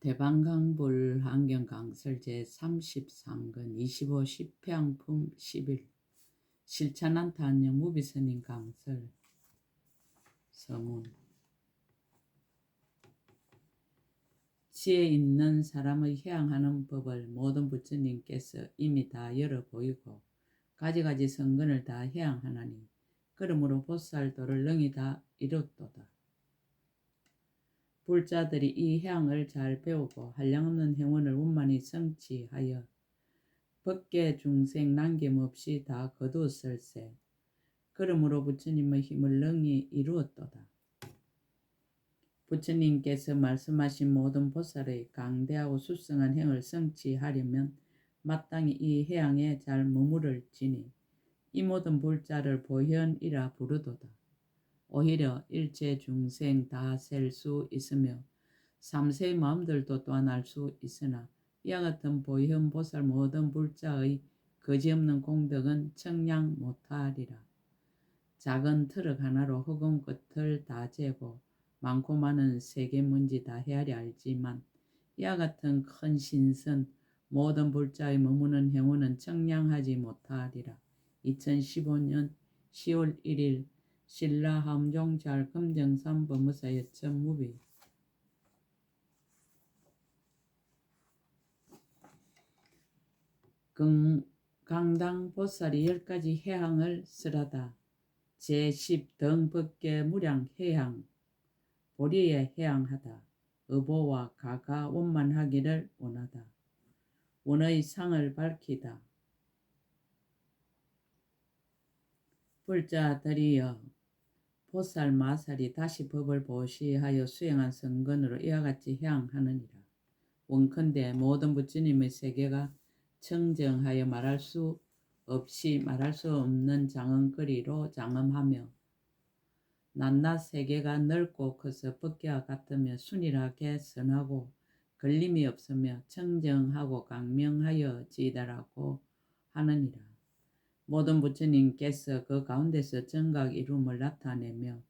대방강불 환경강설 제33권 25 10평품 11 실천한타 안녕 무비스님 강설 서문 지혜 있는 사람의 해양하는 법을 모든 부처님께서 이미 다 열어 보이고 가지가지 성근을 다 해양하나니 그러므로 보살도를 능히 다 이뤘도다. 불자들이 이 해양을 잘 배우고 한량없는 행운을 원만히 성취하여 법계 중생 남김없이 다 거두었을세. 그러므로 부처님의 힘을 능히 이루었도다. 부처님께서 말씀하신 모든 보살의 강대하고 수성한 행을 성취하려면 마땅히 이 해양에 잘 머무를 지니 이 모든 불자를 보현이라 부르도다. 오히려 일체 중생 다 셀 수 있으며 삼세의 마음들도 또한 알 수 있으나 이와 같은 보현 보살 모든 불자의 거지없는 공덕은 청량 못하리라. 작은 트럭 하나로 흑원 끝을 다 재고 많고 많은 세계 문지 다 헤아려 알지만 이와 같은 큰 신선 모든 불자의 머무는 행운은 청량하지 못하리라. 2015년 10월 1일 신라 함종 잘 금 정산 법무사 여천 무비 강당 보살이 열 가지 해양을 쓰라다. 제10 등법계 무량 해양 보리에 해양하다. 의보와 가가 원만하기를 원하다. 원의 상을 밝히다. 불자들이여 보살 마살이 다시 법을 보시하여 수행한 성근으로 이와 같이 향하느니라. 원컨대 모든 부처님의 세계가 청정하여 말할 수 없이 말할 수 없는 장엄거리로 장엄하며 낱낱 세계가 넓고 커서 법계와 같으며 순일하게 선하고 걸림이 없으며 청정하고 강명하여 지다라고 하느니라. 모든 부처님께서 그 가운데서 정각 이rum을 나타내며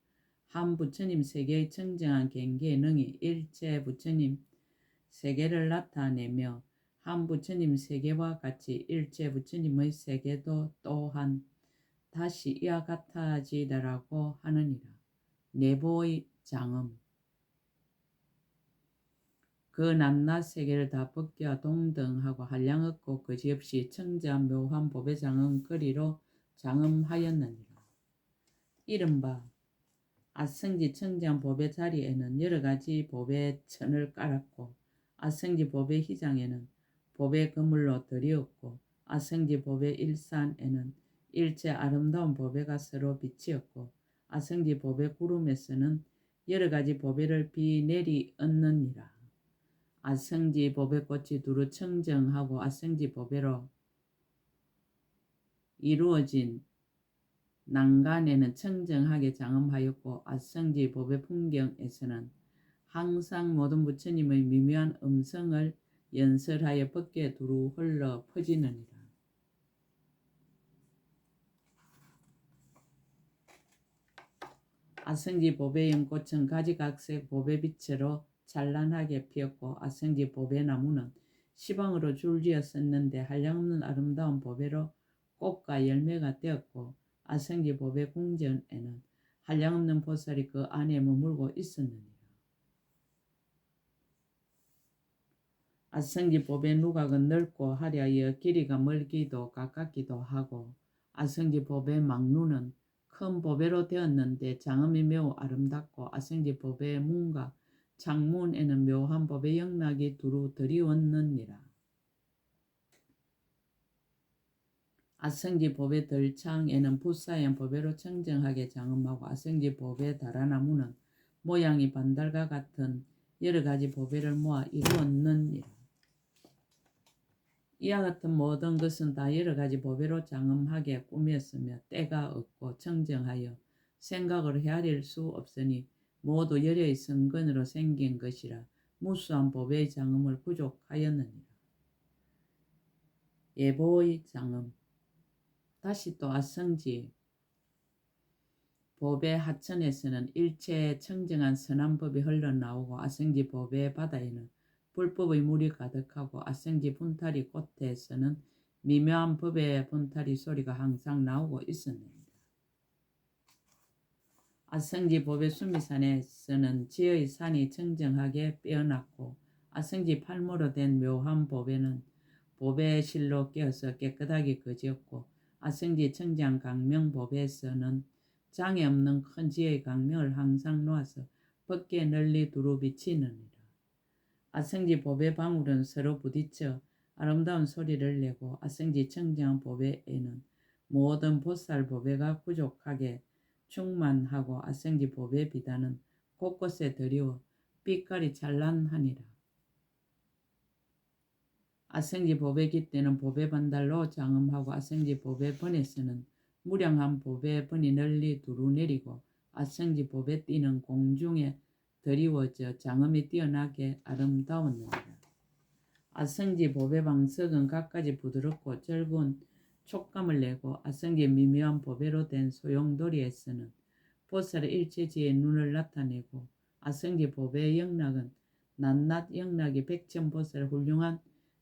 한 부처님 세계의 청정한 경계에 능히 일체 부처님 세계를 나타내며 한 부처님 세계와 같이 일체 부처님의 세계도 또한 다시 이와 같아지다라고 하느니라. 내보의 장엄 그 낱낱 세계를 다 벗겨 동등하고 한량 없고 거지없이 청자한 묘한 장엄 거리로 장엄하였느니라. 이른바 아성지 청장 법의 자리에는 여러 가지 법의 천을 깔았고 아성지 법의 희장에는 법의 그물로 들이었고 아성지 법의 일산에는 일체 아름다운 법회가 서로 빛이었고 아성지 법의 구름에서는 여러 가지 법회를 비 내리 얹느니라. 아성지 법의 꽃이 두루 청정하고 아성지 법회로 이루어진 난간에는 청정하게 장엄하였고 아성지 법의 풍경에서는 항상 모든 부처님의 미묘한 음성을 연설하여 법계 두루 흘러 퍼지느니라. 아성지 법의 연꽃은 가지각색 법의 빛으로 찬란하게 피었고 아성지 보배 나무는 시방으로 줄지었었는데 한량없는 아름다운 보배로 꽃과 열매가 되었고 아성지 보배 궁전에는 한량없는 보살이 그 안에 머물고 있었느니라. 아성지 보배 누각은 넓고 하랴여 길이가 멀기도 가깝기도 하고 아성지 보배 막루는 큰 보배로 되었는데 장엄이 매우 아름답고 아성지 보배의 문과 창문에는 묘한 법의 영락이 두루 들이웠느니라. 아성지 법의 덜창에는 붓사연 법외로 청정하게 장엄하고 아성지 법의 다라나무는 모양이 반달과 같은 여러 가지 법외를 모아 이루었느니라. 이와 같은 모든 것은 다 여러 가지 법외로 장엄하게 꾸몄으며 때가 없고 청정하여 생각을 헤아릴 수 없으니 모두 열의 성근으로 생긴 것이라 무수한 법의 장엄을 부족하였느니라. 예보의 장엄 다시 또 아성지 법의 하천에서는 일체 청정한 선한 법이 흘러나오고 아성지 법의 바다에는 불법의 물이 가득하고 아생지 분탈이 꽃에서는 미묘한 법의 분탈이 소리가 항상 나오고 있었습니다. 아성지 법의 수미산에서는 지의 산이 청정하게 빼어났고 아성지 팔모로 된 묘한 법에는 법의 실로 깨어서 깨끗하게 거지었고 아성지 청장 강명 법에서는 장애 없는 큰 지의 강명을 항상 놓아서 밖에 널리 두루 비치느니라. 아성지 법의 방울은 서로 부딪혀 아름다운 소리를 내고 아성지 청장 법에는 모든 보살 법회가 부족하게 충만하고 아생지 법의 비단은 곳곳에 들이워 빛깔이 찬란하니라. 아생지 법의 깃대는 법의 반달로 장음하고 아생지 법의 번에서는 무량한 법의 번이 널리 두루 내리고 아생지 법의 띠는 공중에 드리워져 장음이 뛰어나게 아름다웠느니라. 아생지 법의 방석은 갖가지 부드럽고 즐거운 촉감을 내고 아성기의 미묘한 보배로 된 소용돌이에서는 보살의 일체지의 눈을 나타내고 아성기 보배의 영락은 낱낱 영락이 백천보살 훌륭한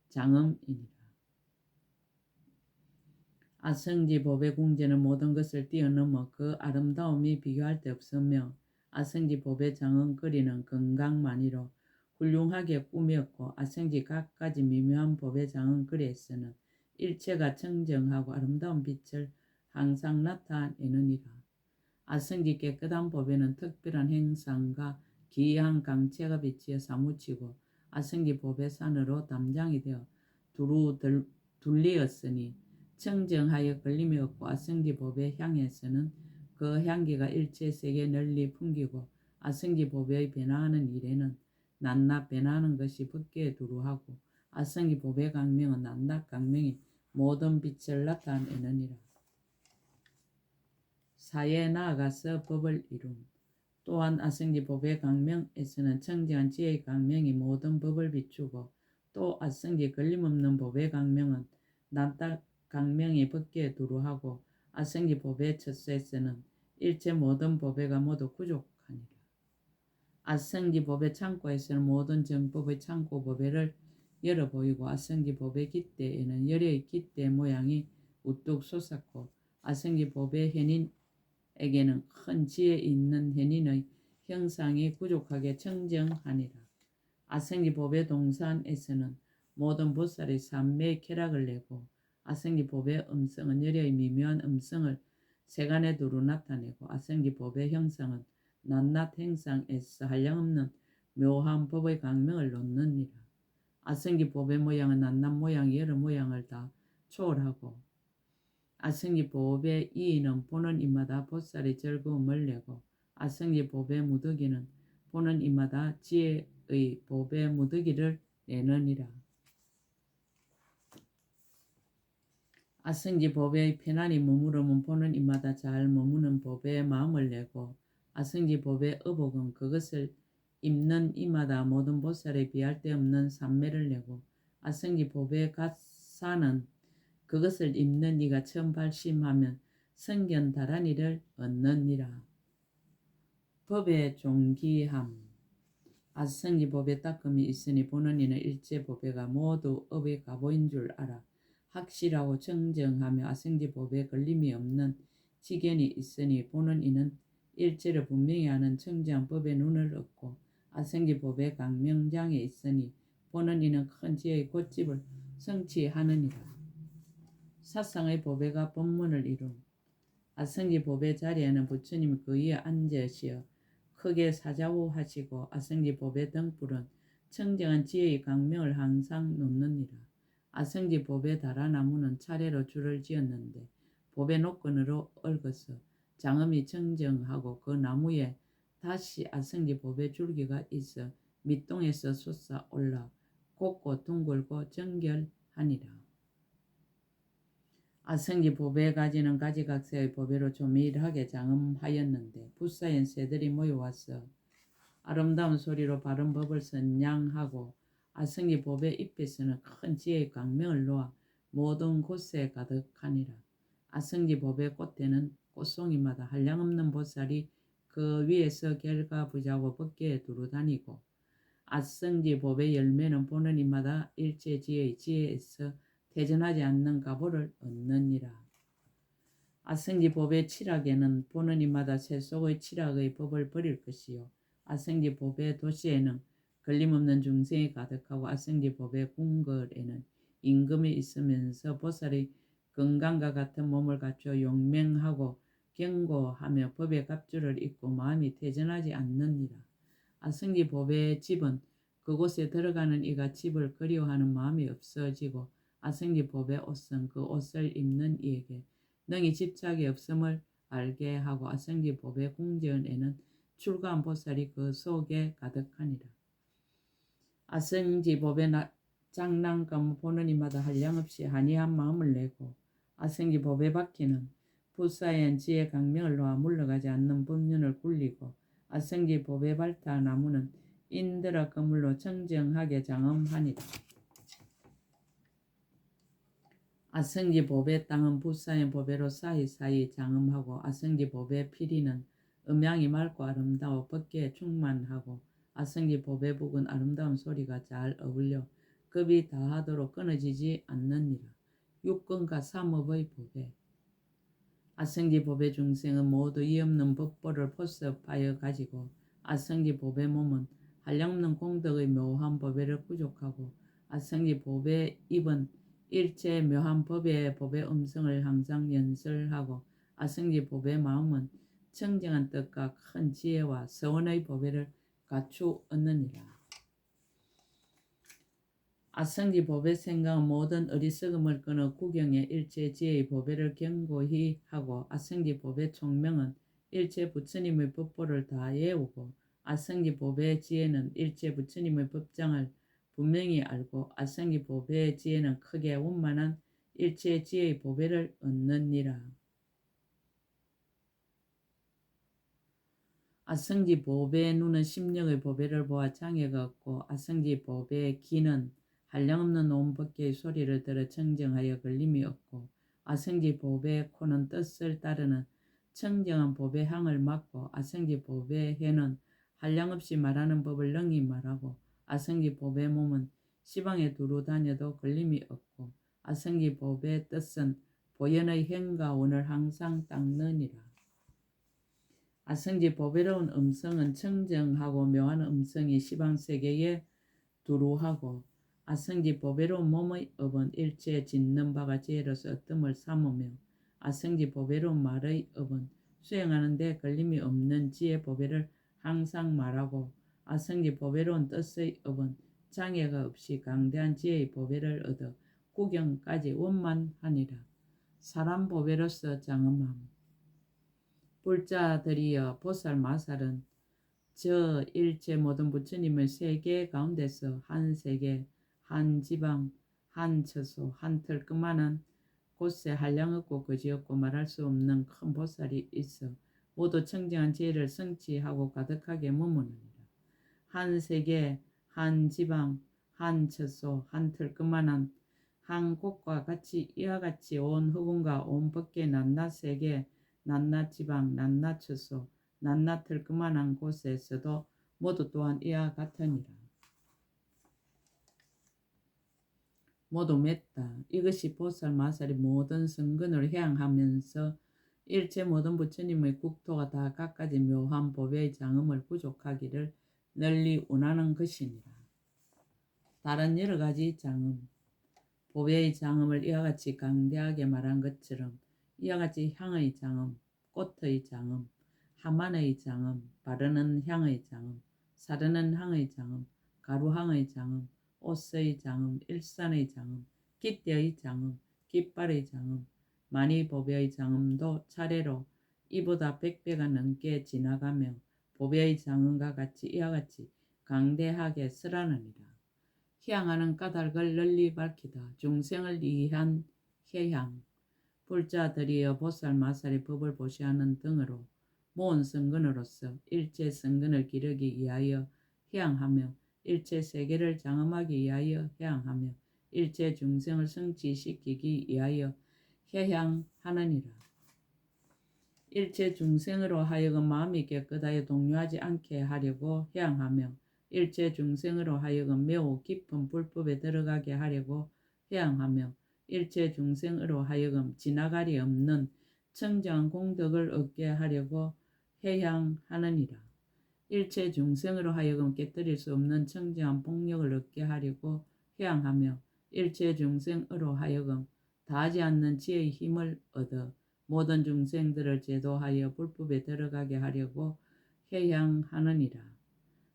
장엄이니라. 아성지 법의 궁제는 모든 것을 뛰어넘어 그 아름다움이 비교할 데 없으며 아성지 법의 장엄거리는 건강만이로 훌륭하게 꾸몄고 아성지 각가지 미묘한 법의 장엄거리에서는 일체가 청정하고 아름다운 빛을 항상 나타내느니라. 아성기 깨끗한 법에는 특별한 행상과 기이한 강체가 비치어 사무치고 아성기 법의 산으로 담장이 되어 두루 둘리었으니 청정하여 걸림이 없고 아성기 법의 향에서는 그 향기가 일체 세계 널리 풍기고 아성기 법의 변화하는 일에는 낱낱 변화하는 것이 법계에 두루하고 아성기 법의 강명은 낱낱 강명이 모든 빛을 나타내느니라. 사에 나아가서 법을 이룬 또한 아성지 법의 강명에서는 청정한 지혜의 강명이 모든 법을 비추고 또 아성지 걸림없는 법의 강명은 낱낱 강명이 법계에 두루하고 아성지 법의 첫세에서는 일체 모든 법회가 모두 구족하니라. 아성지 법의 창고에서는 모든 정법의 창고 법회를 열어 보이고 아성기 법의 깃대에는 열의 깃대 모양이 우뚝 솟았고 아성기 법의 현인에게는 큰 지혜 있는 현인의 형상이 부족하게 청정하니라. 아성기 법의 동산에서는 모든 보살의 삼매 쾌락을 내고 아성기 법의 음성은 열의 미묘한 음성을 세간에 두루 나타내고 아성기 법의 형상은 낱낱 행상에서 한량없는 묘한 법의 강명을 놓느니라. 아성기 보배 모양은 낱낱 모양 여러 모양을 다 초월하고 아성기 보배 이인은 보는 이마다 보살의 즐거움을 내고 아성기 보배 무더기는 보는 이마다 지혜의 보배 무더기를 내느니라. 아성지 법의 편안히 머무르면 보는 이마다 잘 머무는 법의 마음을 내고 아성지 법의 의복은 그것을 입는 이마다 모든 보살에 비할 데 없는 삼매를 내고 아성기 보배 갓사는 그것을 입는 이가 처음 발심하면 성견 다란이를 얻느니라. 법의 종기함 아성기 법에 따끔이 있으니 보는 이는 일체 법에가 모두 업의 가보인 줄 알아. 확실하고 정정하며 아성지 법에 걸림이 없는 지견이 있으니 보는 이는 일체를 분명히 하는 청정 법의 눈을 얻고 아생기 법의 강명장에 있으니 보는 이는 큰 지혜의 꽃집을 성취하느니라. 사상의 법회가 법문을 이룬 아성기 법의 자리에는 부처님이 그 위에 앉으시어 크게 사자우하시고 아성기 법의 등불은 청정한 지혜의 강명을 항상 놓느니라. 아성지 법의 다라나무는 차례로 줄을 지었는데 법의 노건으로 얽어서 장엄이 청정하고 그 나무에 다시 아성지 법의 줄기가 있어 밑동에서 솟아 올라 곱고 둥글고 정결하니라. 아성지 법의 가지는 가지각색의 법회로 조밀하게 장엄하였는데 부사연 새들이 모여와서 아름다운 소리로 바른 법을 선양하고 아성지 법의 잎에서는 큰 지혜의 강명을 놓아 모든 곳에 가득하니라. 아성지 법의 꽃에는 꽃송이마다 한량없는 보살이 그 위에서 결과 부자고 벗게 두루 다니고 아성지 법의 열매는 보는 이마다 일체지의 지혜에서 퇴전하지 않는 가보를 얻느니라. 아성지 법의 칠학에는 보는 이마다 세속의 칠학의 법을 버릴 것이요. 아성지 법의 도시에는 걸림없는 중생이 가득하고 아성지 법의 궁궐에는 임금이 있으면서 보살이 건강과 같은 몸을 갖춰 용맹하고 경고하며 법의 갑주를 입고 마음이 퇴전하지 않느니라. 아성지 법의 집은 그곳에 들어가는 이가 집을 그리워하는 마음이 없어지고 아성지 법의 옷은 그 옷을 입는 이에게 능히 집착이 없음을 알게 하고 아성지 법의 궁전에는 출가한 보살이 그 속에 가득하니라. 아성지 법의 나- 장난감 보는 이마다 한량없이 한이한 마음을 내고 아성지 법의 바퀴는 부사연 지혜 강명을 놓아 물러가지 않는 법륜을 굴리고 아성지 법의 발타 나무는 인드라 그물로 청정하게 장엄하니라. 아성지 법의 땅은 부사연 법외로 사이사이 장엄하고 아성지 법의 피리는 음양이 맑고 아름다워 법계에 충만하고 아성지 법의 북은 아름다운 소리가 잘 어울려 급이 다하도록 끊어지지 않느니라. 육근과 삼업의 법에 아성지 법의 중생은 모두 이 없는 법보를 포섭하여 가지고 아성지 법의 몸은 한량없는 공덕의 묘한 법에를 부족하고 아성지 법의 입은 일체 묘한 법의 법의 음성을 항상 연설하고 아성지 법의 마음은 청정한 뜻과 큰 지혜와 서원의 법에를 갖추었느니라. 아성지 법의 생각은 모든 어리석음을 끊어 구경에 일체 지혜의 법회를 견고히 하고 아성지 법의 총명은 일체 부처님의 법보를 다 외우고 아성지 법의 지혜는 일체 부처님의 법장을 분명히 알고 아성지 법의 지혜는 크게 원만한 일체 지혜의 법회를 얻느니라. 아성지 법의 눈은 심령의 법회를 보아 장애가 없고 아성지 법의 귀는 한량없는 온 법계의 소리를 들어 청정하여 걸림이 없고 아성지 법의 코는 뜻을 따르는 청정한 법의 향을 맡고 아성지 법의 해는 한량없이 말하는 법을 능히 말하고 아성지 법의 몸은 시방에 두루 다녀도 걸림이 없고 아성지 법의 뜻은 보현의 행과 원을 항상 닦느니라. 아성지 법외로운 음성은 청정하고 묘한 음성이 시방 세계에 두루하고 아성지 법외로운 몸의 업은 일체 짓는 바가 지혜로서 어뜸을 삼으며 아성지 법외로운 말의 업은 수행하는 데 걸림이 없는 지혜 법외를 항상 말하고 아성지 법외로운 뜻의 업은 장애가 없이 강대한 지혜의 법외를 얻어 구경까지 원만하니라. 사람 법외로서 장엄함. 불자들이여 보살 마살은 저 일체 모든 부처님의 세계 가운데서 한 세계 한 지방, 한 처소, 한 털끝만한 곳에 한량 없고 거지 없고 말할 수 없는 큰 보살이 있어 모두 청정한 지혜를 성취하고 가득하게 머무느니라. 한 세계, 한 지방, 한 처소, 한 털끝만한 한 곳과 같이 이와 같이 온 흑운과 온 법계 낱낱 세계, 낱낱 지방, 낱낱 처소, 낱낱 털끝만한 곳에서도 모두 또한 이와 같으니라. 모두 맺다. 이것이 보살 마살이 모든 성근을 향하면서 일체 모든 부처님의 국토가 다 각가지 묘한 법의 장음을 부족하기를 널리 운하는 것이니라. 다른 여러 가지 장음, 법의 장음을 이와 같이 강대하게 말한 것처럼 이와 같이 향의 장음, 꽃의 장음, 하만의 장음, 바르는 향의 장음, 사르는 향의 장음, 가루향의 장음, 옷의 장음, 일산의 장음, 깃대의 장음, 깃발의 장음, 많이 보배의 장음도 차례로 이보다 백배가 넘게 지나가며 보배의 장음과 같이 이와 같이 강대하게 쓰라느니라. 희양하는 까닭을 널리 밝히다. 중생을 위한 해향. 불자들이여 보살 마살의 법을 보시하는 등으로 모은 성근으로서 일체 성근을 기르기 위하여 해양하며 일체 세계를 장엄하기 위하여 해양하며 일체 중생을 성취시키기 위하여 해양하느니라. 일체 중생으로 하여금 마음이 깨끗하여 동요하지 않게 하려고 해양하며 일체 중생으로 하여금 매우 깊은 불법에 들어가게 하려고 해양하며 일체 중생으로 하여금 지나가리 없는 청정한 공덕을 얻게 하려고 해양하느니라. 일체 중생으로 하여금 깨뜨릴 수 없는 청정한 복력을 얻게 하려고 해양하며 일체 중생으로 하여금 다하지 않는 지혜의 힘을 얻어 모든 중생들을 제도하여 불법에 들어가게 하려고 해양하느니라.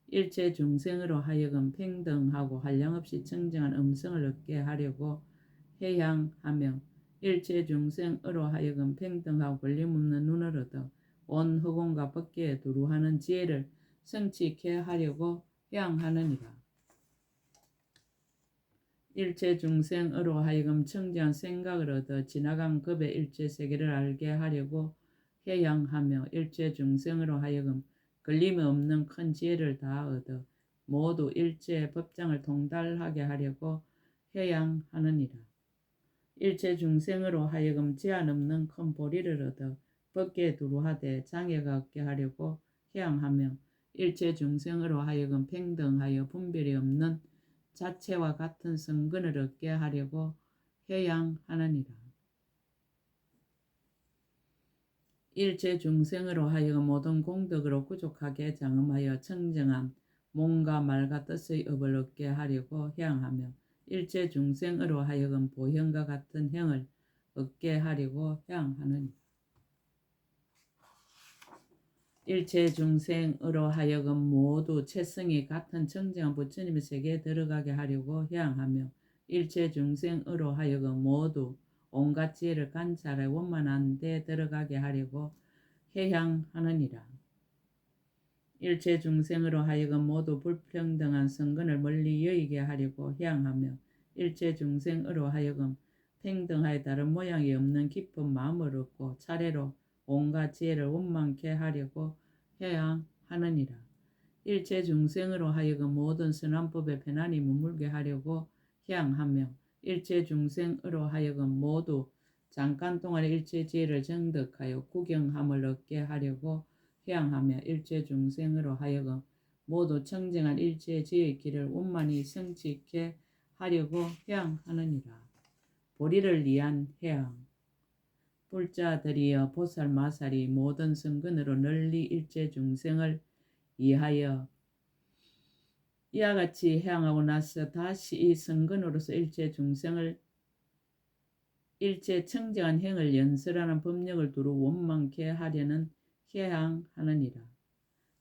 일체 중생으로 하여금 평등하고 한량없이 청정한 음성을 얻게 하려고 해양하며 일체 중생으로 하여금 평등하고 걸림없는 눈을 얻어 온 허공과 법계에 두루하는 지혜를 성취케 하려고 해양하느니라. 일체 중생으로 하여금 청정한 생각을 얻어 지나간 급의 일체 세계를 알게 하려고 해양하며 일체 중생으로 하여금 걸림이 없는 큰 지혜를 다 얻어 모두 일체 법장을 통달하게 하려고 해양하느니라. 일체 중생으로 하여금 제한 없는 큰 보리를 얻어 법계에 두루하되 장애가 없게 하려고 해양하며 일체 중생으로 하여금 평등하여 분별이 없는 자체와 같은 성근을 얻게 하려고 해양하느니라. 일체 중생으로 하여금 모든 공덕으로 구족하게 장음하여 청정한 몸과 말과 뜻의 업을 얻게 하려고 해양하며 일체 중생으로 하여금 보현과 같은 형을 얻게 하려고 해양하느니라. 일체 중생으로 하여금 모두 체성이 같은 청정한 부처님의 세계에 들어가게 하려고 해양하며 일체 중생으로 하여금 모두 온갖 지혜를 관찰해 원만한 데 들어가게 하려고 해양하느니라. 일체 중생으로 하여금 모두 불평등한 성근을 멀리 여의게 하려고 해양하며 일체 중생으로 하여금 평등하여 다른 모양이 없는 깊은 마음을 얻고 차례로 온갖 지혜를 원만케 하려고 해양하느니라. 일체 중생으로 하여금 모든 선한 법에 편안히 머물게 하려고 해양하며 일체 중생으로 하여금 모두 잠깐 동안 일체 지혜를 정득하여 구경함을 얻게 하려고 해양하며 일체 중생으로 하여금 모두 청정한 일체 지혜의 길을 원만히 성취케 하려고 해양하느니라. 보리를 위한 해양 불자들이여 보살 마살이 모든 성근으로 널리 일체 중생을 이하여 이와 같이 해양하고 나서 다시 이 성근으로서 일체 중생을 일체 청정한 행을 연설하는 법력을 두루 원망케 하려는 해양하느니라.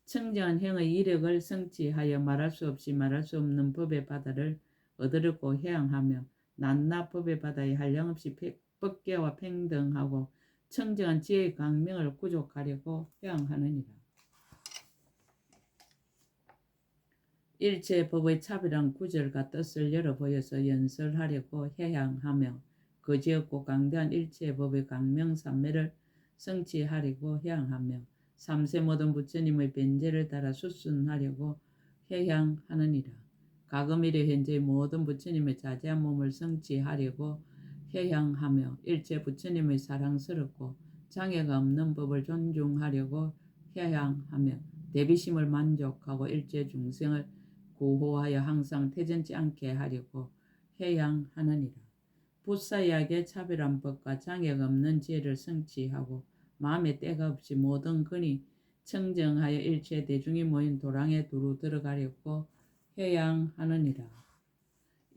청정한 행의 이력을 성취하여 말할 수 없이 말할 수 없는 법의 바다를 얻으려고 해양하며 낱낱 법의 바다에 한량없이 법계와 평등하고 청정한 지혜의 강명을 구족하려고 해양하느니라. 일체 법의 차별한 구절과 뜻을 열어 보여서 연설하려고 해양하며 거지없고 강대한 일체 법의 강명삼매를 성취하려고 해양하며 삼세 모든 부처님의 변제를 따라 수순하려고 해양하느니라. 가금 이래 현재 모든 부처님의 자제한 몸을 성취하려고 해양하며 일체 부처님의 사랑스럽고 장애가 없는 법을 존중하려고 해양하며 대비심을 만족하고 일체 중생을 구호하여 항상 태전치 않게 하려고 해양하느니라. 부사약의 차별한 법과 장애가 없는 지혜를 성취하고 마음의 때가 없이 모든 근이 청정하여 일체 대중이 모인 도랑에 두루 들어가려고 해양하느니라.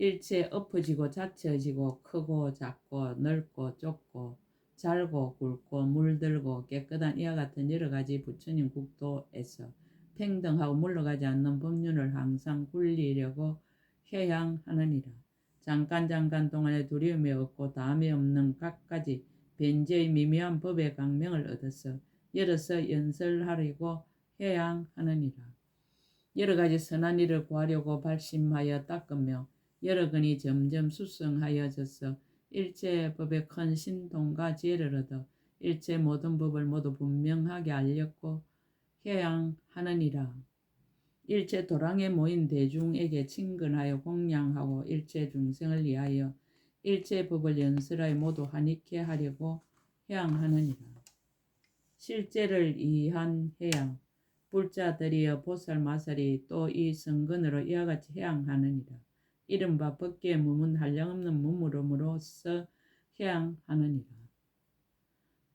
일체 엎어지고 자처지고 크고 작고 넓고 좁고 잘고 굵고 물들고 깨끗한 이와 같은 여러 가지 부처님 국도에서 평등하고 물러가지 않는 법륜을 항상 굴리려고 해양하느니라. 잠깐 잠깐 동안에 두려움이 없고 다음이 없는 각가지 변제의 미묘한 법의 강명을 얻어서 열어서 연설하려고 해양하느니라. 여러 가지 선한 일을 구하려고 발심하여 닦으며 여러 근이 점점 수성하여져서 일체 법의 큰 신동과 지혜를 얻어 일체 모든 법을 모두 분명하게 알렸고 해양하느니라. 일체 도랑에 모인 대중에게 친근하여 공양하고 일체 중생을 위하여 일체 법을 연설하여 모두 한익케 하려고 해양하느니라. 실제를 이한 해양 불자들이여 보살마살이 또 이 성근으로 이와 같이 해양하느니라. 이른바 법계에 머문 한량없는 몸으로므로써 해양하느니라.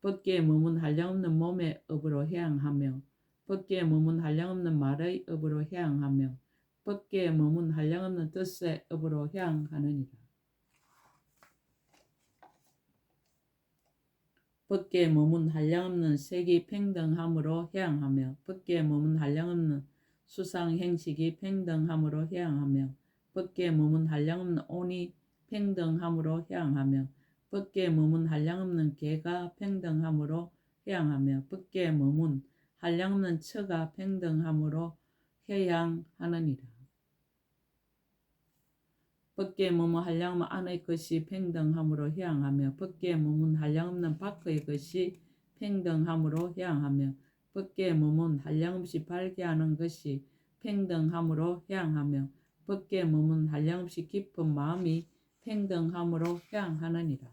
법계에 머문 한량없는 몸의 업으로 해양하며 법계에 머문 한량없는 말의 업으로 해양하며 법계에 머문 한량없는 뜻의 업으로 해양하느니라. 법계에 머문 한량없는 색이 평등함으로 해양하며 법계에 머문 한량없는 수상 행식이 평등함으로 해양하며 법계에 머문 한량없는 온이 평등함으로 해양하며 법계에 머문 한량없는 개가 평등함으로 해양하며 법계에 머문 한량없는 처가 평등함으로 해양하느니라. 법계에 머문 한량없는 안의 것이 평등함으로 해양하며 법계에 머문 한량없는 밖의 것이 평등함으로 해양하며 법계에 머문 한량없이 발견하는 것이 평등함으로 해양하며 법계에 머문 한량없이 깊은 마음이 평등함으로 해양하느니라.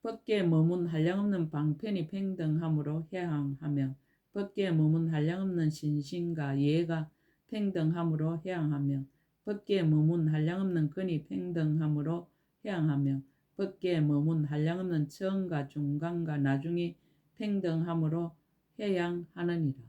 법계에 머문 한량없는 방편이 평등함으로 해양하며 법계에 머문 한량없는 신신과 이해가 평등함으로 해양하며 법계에 머문 한량없는 근이 평등함으로 해양하며 법계에 머문 한량없는 처음과 중간과 나중이 평등함으로 해양하느니라.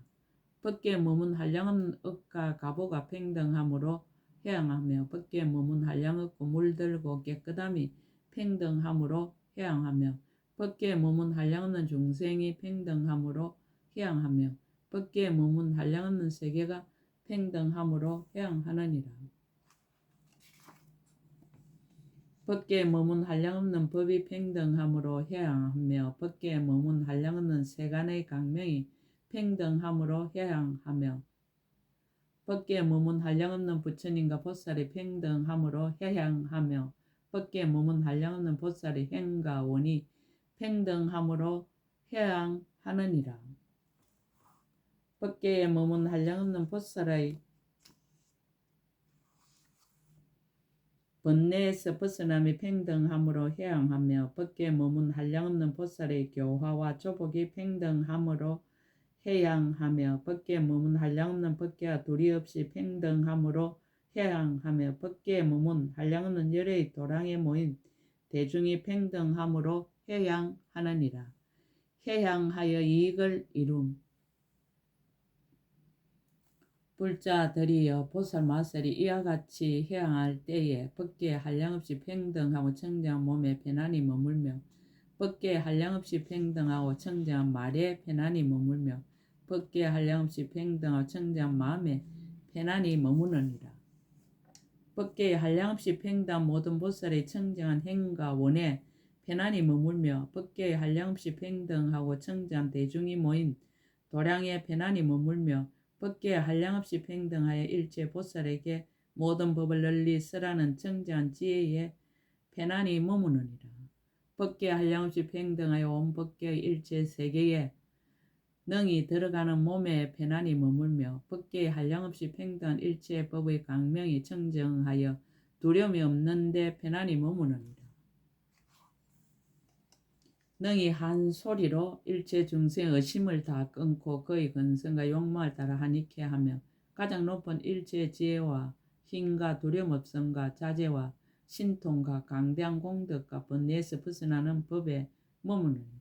법계에 머문 한량없는 억과 가보가 평등함으로 해양하며 법계에 머문 한량 없고 물들고 깨끗함이 평등함으로 해양하며 법계에 머문 한량없는 중생이 평등함으로 해양하며 법계에 머문 한량없는 세계가 평등함으로 해양하느니라. 법계에 머문 한량없는 법이 평등함으로 해양하며 법계에 머문 한량없는 세간의 강명이 평등함으로 해양하며 법계에 머문 한량없는 부처님과 보살이 평등함으로 해양하며 법계에 머문 한량없는 보살이 행과 원이 평등함으로 해양하느니라. 법계에 머문 한량없는 보살의 번뇌에서 벗어남이 평등함으로 해양하며 법계에 머문 한량없는 보살의 교화와 조복이 평등함으로 해양하며 법계에 머문 한량없는 법계와 도리 없이 평등함으로 해양하며 법계에 머문 한량없는 열의 도랑에 모인 대중이 평등함으로 해양하느니라. 해양하여 이익을 이룸. 불자들이여 보살마살이 이와 같이 해양할 때에 법계에 한량없이 평등하고 청정한 몸에 편안히 머물며 법계에 한량없이 평등하고 청정한 말에 편안히 머물며 법계에 한량없이 평등하고 청정한 마음에 편안히 머무느니라. 법계에 한량없이 평등한 모든 보살의 청정한 행과 원에 편안히 머물며 법계에 한량없이 평등하고 청정한 대중이 모인 도량에 편안히 머물며 법계에 한량없이 평등하여 일체 보살에게 모든 법을 널리 쓰라는 청정한 지혜에 편안히 머무느니라. 법계에 한량없이 평등하여 온 법계의 일체 세계에 능이 들어가는 몸에 편안히 머물며 법계에 한량없이 평등한 일체 법의 강명이 청정하여 두려움이 없는데 편안히 머무느니라. 능히 한 소리로 일체 중생 의심을 다 끊고 그의 근성과 욕망을 따라 하니케 하며 가장 높은 일체 지혜와 힘과 두려움 없음과 자제와 신통과 강대한 공덕과 번뇌에서 벗어나는 법에 머무느니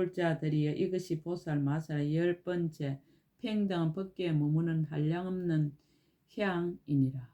라. 불자들이여 이것이 보살 마살의 열 번째 평등한 법계에 머무는 한량없는 향이니라.